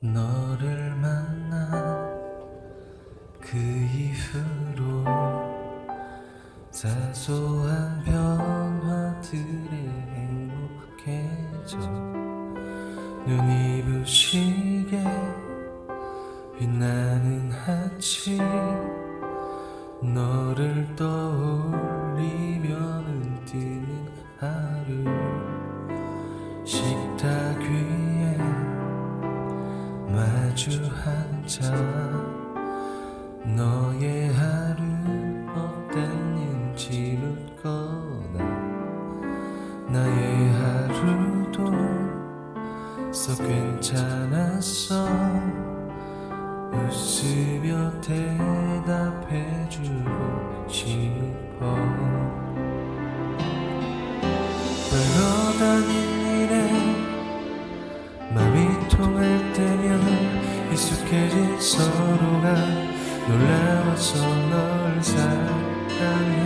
너를 만나 그 이후로 사소한 변화들에 행복해져 눈이 부시게 빛나는 아침 너를 떠올 마주 앉아 너의 하루 어땠는지 묻거나 나의 하루도 썩 괜찮았어. 웃으며 대답해주고 싶어. 다닌 서로가 놀라워서 널 사랑해.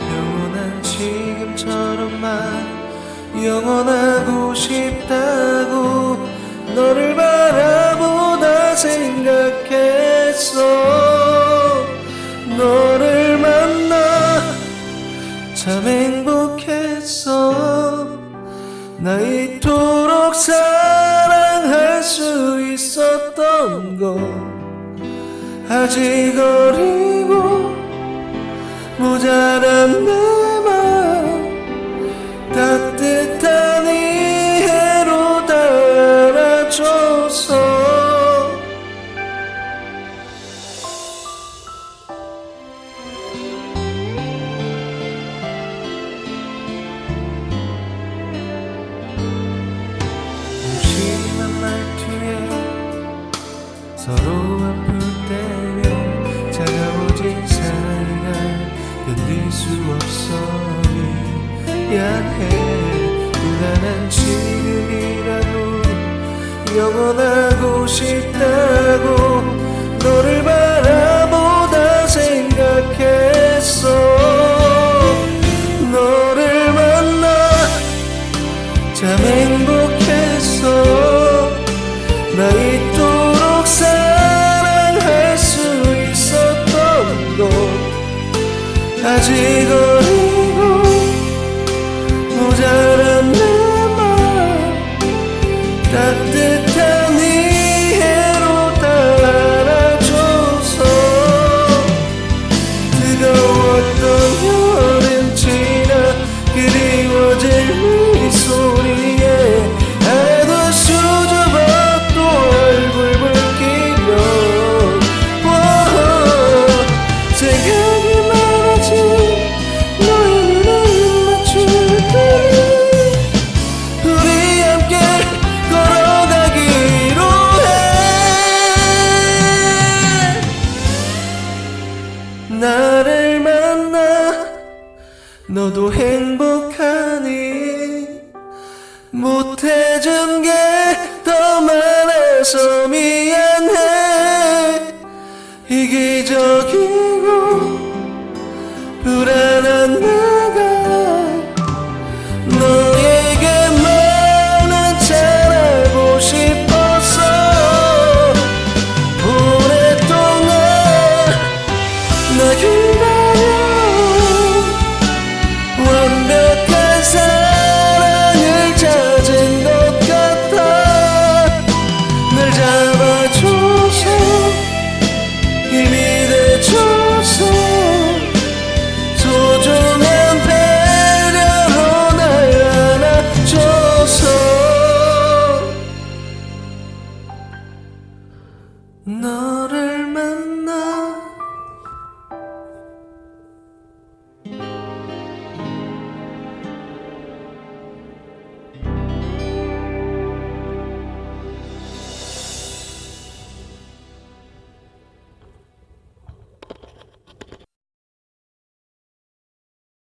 영원한 지금처럼만 영원하고 싶다고 너를 바라보다 생각했어. 너를 만나 참 행복했어. 나 이토록 사랑 할 수 있었던 거. 아직 어리고 모자란 없어. 미안해. 불안한 지금이라도 영원하고 싶다 어리고 모자란 내맘 나를 만나 너도 행복하니 못해준 게 더 많아서 미안해. 이기적이고 불안